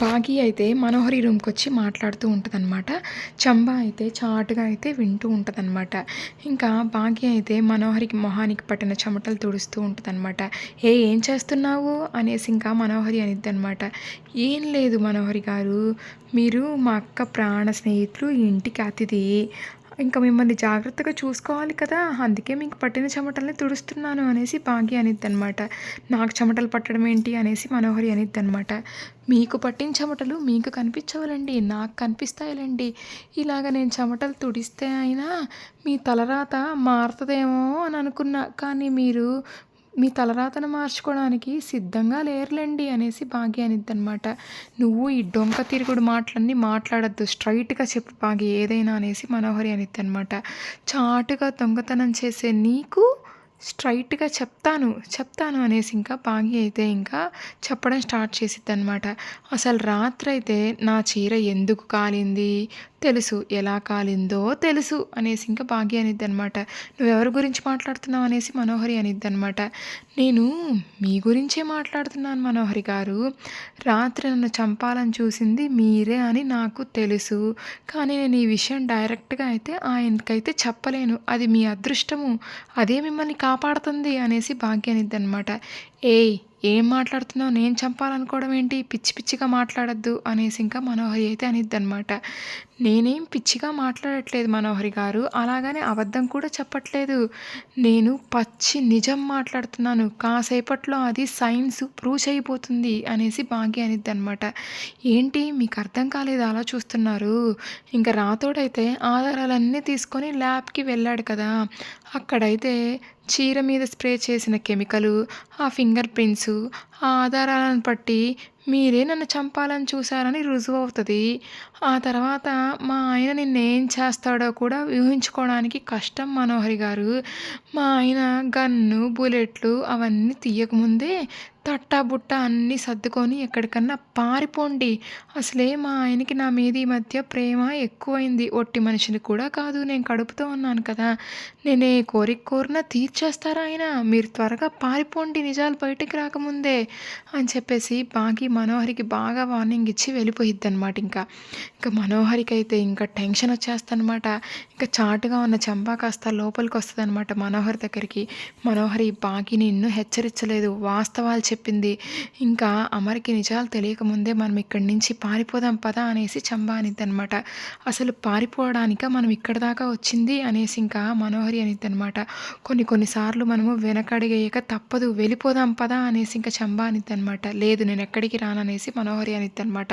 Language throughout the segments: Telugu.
బాగి అయితే మనోహరి రూమ్కి వచ్చి మాట్లాడుతూ ఉంటుందన్నమాట. చంబా అయితే చాటుగా అయితే వింటూ ఉంటుందన్నమాట. ఇంకా బాగి అయితే మనోహరికి మొహానికి పట్టిన చెమటలు తుడుస్తూ ఉంటుందన్నమాట. ఏ ఏం చేస్తున్నావు? అనేసి ఇంకా మనోహరి అనిద్ది అనమాట ఏం లేదు మనోహరి గారు మీరు మా అక్క ప్రాణ స్నేహితులు ఇంటికి అతిథి. ఇంకా మిమ్మల్ని జాగ్రత్తగా చూసుకోవాలి కదా. అందుకే మీకు పట్టిన చెమటల్ని తుడుస్తున్నాను అనేసి భాగ్య అనిద్ది అనమాట నాకు చెమటలు పట్టడం ఏంటి అనేసి మనోహరి అనిద్ది అనమాట మీకు పట్టిన చెమటలు మీకు కనిపించవాలండి నాకు కనిపిస్తాయిలండి. ఇలాగ నేను చెమటలు తుడిస్తే అయినా మీ తలరాత మారుతుందేమో అని అనుకున్నా. కానీ మీరు మీ తలరాతను మార్చుకోవడానికి సిద్ధంగా లేరులేండి అనేసి భాగ్య అనిద్దనమాట. నువ్వు ఈ డొంక తిరుగుడు మాటలన్నీ మాట్లాడద్దు స్ట్రైట్గా చెప్పు భాగ్య ఏదైనా అనేసి మనోహరి అనిద్దనమాట. చాటుగా దొంగతనం చేసే నీకు స్ట్రైట్గా చెప్తాను చెప్తాను అనేసి ఇంకా భాగ్య అయితే ఇంకా చెప్పడం స్టార్ట్ చేసిద్ది అనమాట అసలు రాత్రి అయితే నా చీర ఎందుకు కాలింది? తెలుసు. ఎలా కాలిందో తెలుసు అనేసి ఇంకా భాగ్య అనిద్ది అనమాట నువ్వెవరి గురించి మాట్లాడుతున్నావు అనేసి మనోహరి అనిద్ది అనమాట నేను మీ గురించే మాట్లాడుతున్నాను మనోహరి గారు. రాత్రి నన్ను చంపాలని చూసింది మీరే అని నాకు తెలుసు. కానీ నేను ఈ విషయం డైరెక్ట్గా అయితే ఆయనకైతే చెప్పలేను. అది మీ అదృష్టము. అదే మిమ్మల్ని కాపాడుతుంది అనేసి భాగ్య అనిద్ది అనమాట ఏయ్ ఏం మాట్లాడుతున్నావు? నేను చంపాలనుకోవడం ఏంటి? పిచ్చి పిచ్చిగా మాట్లాడద్దు అనేసి ఇంకా మనోహరి అయితే అనిద్ది అనమాట నేనేం పిచ్చిగా మాట్లాడట్లేదు మనోహరి గారు. అలాగనే అబద్ధం కూడా చెప్పట్లేదు. నేను పచ్చి నిజం మాట్లాడుతున్నాను. కాసేపట్లో అది సైన్స్ ప్రూవ్ చేయబోతుంది అనేసి భాగ్య అనిద్ది అనమాట ఏంటి? మీకు అర్థం కాలేదు? అలా చూస్తున్నారు. ఇంకా రాతోడైతే ఆధారాలన్నీ తీసుకొని ల్యాబ్కి వెళ్ళాడు కదా. అక్కడైతే చీర మీద స్ప్రే చేసిన కెమికలు ఆ ఫింగర్ ప్రింట్స్ ఆ ఆధారాలను బట్టి మీరే నన్ను చంపాలని చూశారని రుజువు అవుతుంది. ఆ తర్వాత మా ఆయన నిన్నేం చేస్తాడో కూడా ఊహించుకోవడానికి కష్టం మనోహరి గారు. మా ఆయన గన్ను బుల్లెట్లు అవన్నీ తీయకముందే తట్టా బుట్ట అన్నీ సర్దుకొని ఎక్కడికన్నా పారిపోండి. అసలే మా ఆయనకి నా మీద ఈ మధ్య ప్రేమ ఎక్కువైంది. ఒట్టి మనిషిని కూడా కాదు నేను కడుపుతో ఉన్నాను కదా. నేను ఏ కోరిక కోరినా తీర్చేస్తారా ఆయన? మీరు త్వరగా పారిపోండి నిజాలు బయటికి రాకముందే అని చెప్పేసి బాగి మనోహరికి బాగా వార్నింగ్ ఇచ్చి వెళ్ళిపోయిద్ది అనమాట ఇంకా. ఇంకా మనోహరికి అయితే ఇంకా టెన్షన్ వచ్చేస్తనమాట ఇంకా చాటుగా ఉన్న చంపా కాస్త లోపలికి వస్తుంది అనమాట మనోహర్ దగ్గరికి. మనోహరి బాగి నిన్ను హెచ్చరించలేదు. వాస్తవాలు చెప్పింది. ఇంకా అమరికి నిజాలు తెలియకముందే మనం ఇక్కడి నుంచి పారిపోదాం పదా అనేసి చంబా అనిద్ది అనమాట అసలు పారిపోవడానిక మనం ఇక్కడ దాకా వచ్చింది అనేసి ఇంకా మనోహరి అనిద్ది అనమాట కొన్ని కొన్నిసార్లు మనము వెనకడిగేయక తప్పదు వెళ్ళిపోదాం పదా అనేసి ఇంకా చంబా అనిద్ది అనమాట లేదు నేను ఎక్కడికి రాననేసి మనోహరి అనిద్ది అనమాట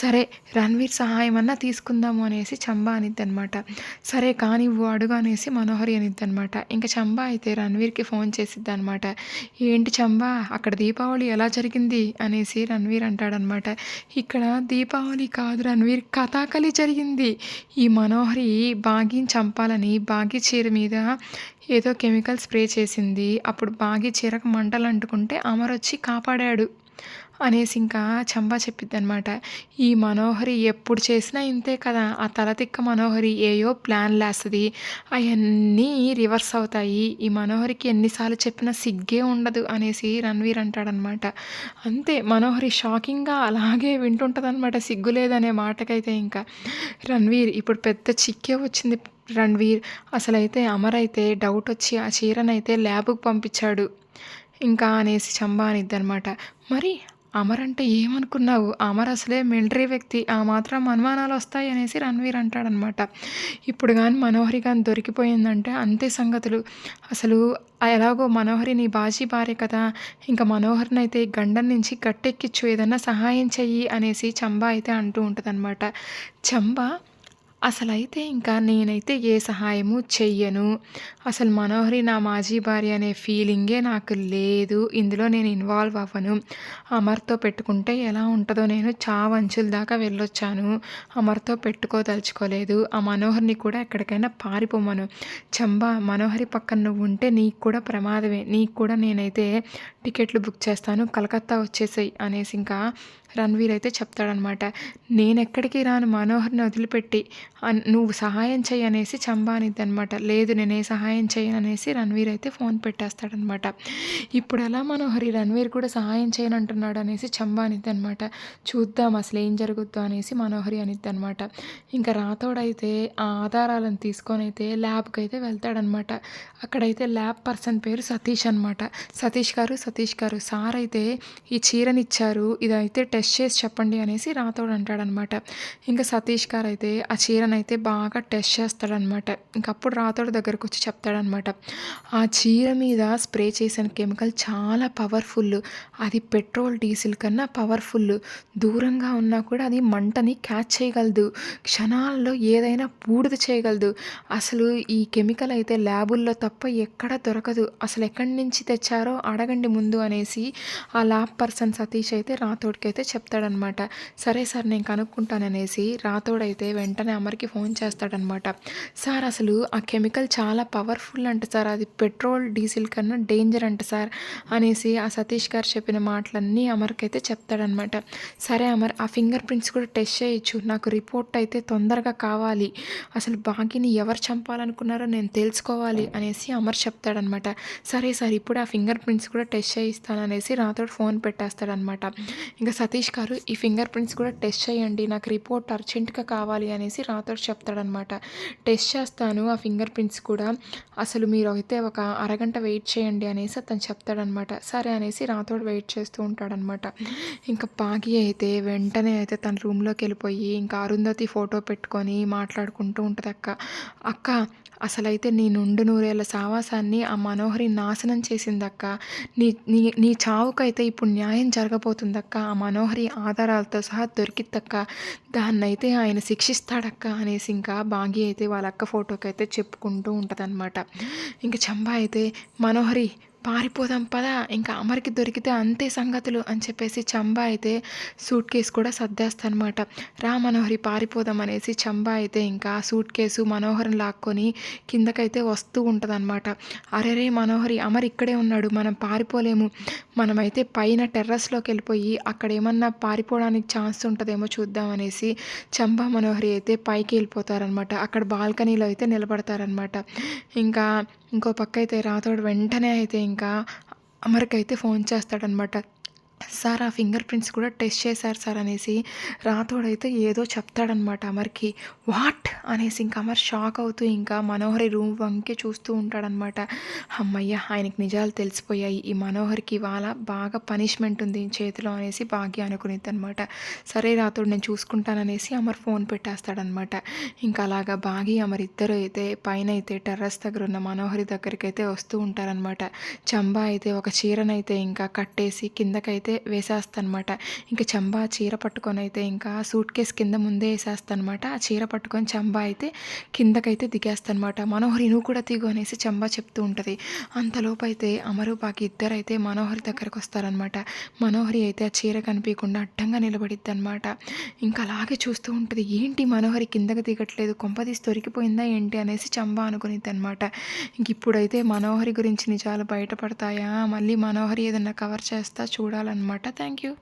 సరే రణ్వీర్ సహాయం అన్నా తీసుకుందాము అనేసి చంబా అనిద్ది అనమాట సరే కానివ్వు అడుగు అనేసి మనోహరి అనిద్ది అనమాట ఇంకా చంబా అయితే రణ్వీర్కి ఫోన్ చేసిద్ది అనమాట ఏంటి చంబా అక్కడ దీపావళి ఎలా జరిగింది అనేసి రణ్వీర్ అంటాడనమాట. ఇక్కడ దీపావళి కాదు రణ్వీర్ కథాకళి జరిగింది. ఈ మనోహరి బాగిని చంపాలని బాగి చీర మీద ఏదో కెమికల్ స్ప్రే చేసింది. అప్పుడు బాగి చీరకు మంటలు అంటుకుంటే అమర్ వచ్చి కాపాడాడు. అనేసి ఇంకా చంబా చెప్పిద్ది అనమాట ఈ మనోహరి ఎప్పుడు చేసినా ఇంతే కదా. ఆ తలతిక్క మనోహరి ఏయో ప్లాన్ లేస్తుంది. అవన్నీ రివర్స్ అవుతాయి. ఈ మనోహరికి ఎన్నిసార్లు చెప్పినా సిగ్గే ఉండదు అనేసి రణ్వీర్ అంటాడనమాట అంతే మనోహరి షాకింగ్గా అలాగే వింటుంటుందన్నమాట. సిగ్గు లేదనే మాటకైతే ఇంకా. రణ్వీర్ ఇప్పుడు పెద్ద చిక్కే వచ్చింది రణ్వీర్. అసలైతే అమర్ అయితే డౌట్ వచ్చి ఆ చీరనైతే ల్యాబ్కి పంపించాడు. ఇంకా అనేసి చంబా అనిద్దనమాట మరి అమర్ అంటే ఏమనుకున్నావు? అమర్ అసలే మిలిటరీ వ్యక్తి ఆ మాత్రం అనుమానాలు వస్తాయి అనేసి రణ్వీర్ అంటాడనమాట ఇప్పుడు కానీ మనోహరి కానీ దొరికిపోయిందంటే అంతే సంగతులు. అసలు ఎలాగో మనోహరి నీ బాజీ భార్య కదా ఇంకా మనోహర్ని అయితే గండం నుంచి గట్టెక్కిచ్చు ఏదన్నా సహాయం చెయ్యి అనేసి చంబా అయితే అంటూ ఉంటుందన్నమాట. చంబా అసలైతే ఇంకా నేనైతే ఏ సహాయము చెయ్యను. అసలు మనోహరి నా మాజీ భార్య అనే ఫీలింగే నాకు లేదు. ఇందులో నేను ఇన్వాల్వ్ అవ్వను. అమర్తో పెట్టుకుంటే ఎలా ఉంటుందో నేను చావంచుల దాకా వెళ్ళొచ్చాను. అమర్తో పెట్టుకోదలుచుకోలేదు. ఆ మనోహర్ని కూడా ఎక్కడికైనా పారిపోమను. చంబా మనోహరి పక్కన నువ్వు ఉంటే నీకు కూడా ప్రమాదమే. నీకు కూడా నేనైతే టికెట్లు బుక్ చేస్తాను. కలకత్తా వచ్చేసాయి అనేసి ఇంకా రణవీర్ అయితే చెప్తాడనమాట నేను ఎక్కడికి రాను? మనోహర్ని వదిలిపెట్టి. అన్- నువ్వు సహాయం చెయ్యి అనేసి చంబా అనమాట లేదు నేను ఏ సహాయం చేయను అనేసి రణ్వీర్ అయితే ఫోన్ పెట్టేస్తాడనమాట. ఇప్పుడు ఎలా మనోహరి రణవీర్ కూడా సహాయం చేయను అంటున్నాడు అనేసి చంబానిద్ది అనమాట చూద్దాం అసలు ఏం జరుగుద్దో అనేసి మనోహరి అనిద్ది అనమాట ఇంకా రాతోడైతే ఆ ఆధారాలను తీసుకొని అయితే ల్యాబ్కి అయితే వెళ్తాడనమాట. అక్కడైతే ల్యాబ్ పర్సన్ పేరు సతీష్ అనమాట. సతీష్ గారు సతీష్ గారు సార్ అయితే ఈ చీరనిచ్చారు. ఇదైతే టెస్ట్ చేసి చెప్పండి అనేసి రాతోడు అంటాడనమాట. ఇంకా సతీష్ గారు అయితే ఆ చీరను అయితే బాగా టెస్ట్ చేస్తాడనమాట. ఇంకప్పుడు రాతోడు దగ్గరకు వచ్చి చెప్తాడనమాట. ఆ చీర మీద స్ప్రే చేసిన కెమికల్ చాలా పవర్ఫుల్. అది పెట్రోల్ డీజిల్ కన్నా పవర్ఫుల్. దూరంగా ఉన్నా కూడా అది మంటని క్యాచ్ చేయగలదు. క్షణాల్లో ఏదైనా బూడిద చేయగలదు. అసలు ఈ కెమికల్ అయితే ల్యాబుల్లో తప్ప ఎక్కడ దొరకదు. అసలు ఎక్కడి నుంచి తెచ్చారో అడగండి ముందు అనేసి ఆ ల్యాబ్ పర్సన్ సతీష్ అయితే రాతోడికి అయితే చెప్తాడనమాట. సరే సార్ నేను కనుక్కుంటాననేసి రాతోడైతే వెంటనే అమర్కి ఫోన్ చేస్తాడనమాట. సార్ అసలు ఆ కెమికల్ చాలా పవర్ఫుల్ అంట సార్. అది పెట్రోల్ డీజిల్ కన్నా డేంజర్ అంట సార్ అనేసి ఆ సతీష్ గారు చెప్పిన మాటలన్నీ అమర్కి అయితే చెప్తాడనమాట. సరే అమర్ ఆ ఫింగర్ ప్రింట్స్ కూడా టెస్ట్ చేయొచ్చు. నాకు రిపోర్ట్ అయితే తొందరగా కావాలి. అసలు బాగిని ఎవరు చంపాలనుకున్నారో నేను తెలుసుకోవాలి అనేసి అమర్ చెప్తాడనమాట. సరే సార్ ఇప్పుడు ఆ ఫింగర్ ప్రింట్స్ కూడా టెస్ట్ చేయిస్తాననేసి రాతోడు ఫోన్ పెట్టేస్తాడనమాట. ఇంకా సతీష్ గారు ఈ ఫింగర్ ప్రింట్స్ కూడా టెస్ట్ చేయండి నాకు రిపోర్ట్ అర్జెంటుగా కావాలి అనేసి రాతోడు చెప్తాడనమాట టెస్ట్ చేస్తాను ఆ ఫింగర్ ప్రింట్స్ కూడా. అసలు మీరు అయితే ఒక అరగంట వెయిట్ చేయండి అనేసి అతను చెప్తాడనమాట సరే అనేసి రాతోడు వెయిట్ చేస్తూ ఉంటాడనమాట ఇంకా పాగి అయితే వెంటనే అయితే తన రూమ్లోకి వెళ్ళిపోయి ఇంకా అరుంధతి ఫోటో పెట్టుకొని మాట్లాడుకుంటూ ఉంటుంది అక్క. అక్క అసలైతే నీ నుండు నూరేళ్ళ సావాసాన్ని ఆ మనోహరి నాశనం చేసిందక్క. నీ నీ నీ చావుకైతే ఇప్పుడు న్యాయం జరగబోతుందక్క. ఆ మనోహరి ఆధారాలతో సహా దొరికిద్దక్క. దాన్నైతే ఆయన శిక్షిస్తాడక్క అనేసి ఇంకా బాగి అయితే వాళ్ళ అక్క ఫోటోకి అయితే చెప్పుకుంటూ ఉంటుందన్నమాట. ఇంకా చంబా అయితే మనోహరి పారిపోదాం పదా ఇంకా అమర్కి దొరికితే అంతే సంగతులు అని చెప్పేసి చంబా అయితే సూట్ కేసు కూడా సర్దేస్తానమాట. రా మనోహరి పారిపోదాం అనేసి చంబా అయితే ఇంకా సూట్ కేసు మనోహర్ని లాక్కొని కిందకైతే వస్తూ ఉంటుందన్నమాట. అరే రే మనోహరి అమర్ ఇక్కడే ఉన్నాడు మనం పారిపోలేము. మనమైతే పైన టెర్రస్లోకి వెళ్ళిపోయి అక్కడ ఏమన్నా పారిపోవడానికి ఛాన్స్ ఉంటుందేమో చూద్దామనేసి చంబా మనోహరి అయితే పైకి వెళ్ళిపోతారనమాట అక్కడ బాల్కనీలో అయితే నిలబడతారనమాట ఇంకా ఇంకో పక్క అయితే రాతోడు వెంటనే అయితే ఇంకా అమర్కైతే ఫోన్ చేస్తాడనమాట. సార్ ఆ ఫింగర్ ప్రింట్స్ కూడా టెస్ట్ చేశారు సార్ అనేసి రాతోడైతే ఏదో చెప్తాడనమాట అమర్కి. వాట్? అనేసి ఇంకా అమర్ షాక్ అవుతూ ఇంకా మనోహరి రూమ్ వంకే చూస్తూ ఉంటాడనమాట అమ్మయ్య ఆయనకి నిజాలు తెలిసిపోయాయి. ఈ మనోహర్కి ఇవాళ బాగా పనిష్మెంట్ ఉంది చేతిలో అనేసి భాగ్య అనుకునేది అనమాట సరే రాతోడు నేను చూసుకుంటాననేసి అమర్ ఫోన్ పెట్టేస్తాడనమాట ఇంకా అలాగా బాగి అమర్ ఇద్దరు అయితే పైన అయితే టెర్రస్ దగ్గర ఉన్న మనోహరి దగ్గరికి అయితే వస్తూ ఉంటారనమాట చంబా అయితే ఒక చీరనైతే ఇంకా కట్టేసి కిందకైతే వేసేస్తానమాట. ఇంకా చంబా చీర పట్టుకొని అయితే ఇంకా సూట్ కేస్ కింద ముందే వేసేస్తానమాట. ఆ చీర పట్టుకొని చంబా అయితే కిందకైతే దిగేస్తానమాట. మనోహరి నువ్వు కూడా దిగు అనేసి చంబా చెప్తూ ఉంటుంది. అంతలోపు అయితే అమరు బాకి ఇద్దరు అయితే మనోహరి దగ్గరకు వస్తారనమాట. మనోహరి అయితే ఆ చీర కనిపించకుండా అడ్డంగా నిలబడిద్ది అనమాట ఇంకా అలాగే చూస్తూ ఉంటుంది. ఏంటి మనోహరి కిందకి దిగట్లేదు? కొంపదీసి దొరికిపోయిందా ఏంటి అనేసి చంబా అనుకునిద్ది అనమాట ఇంక ఇప్పుడైతే మనోహరి గురించి నిజాలు బయటపడతాయా? మళ్ళీ మనోహరి ఏదన్నా కవర్ చేస్తా చూడాలన్నమాట థ్యాంక్ యూ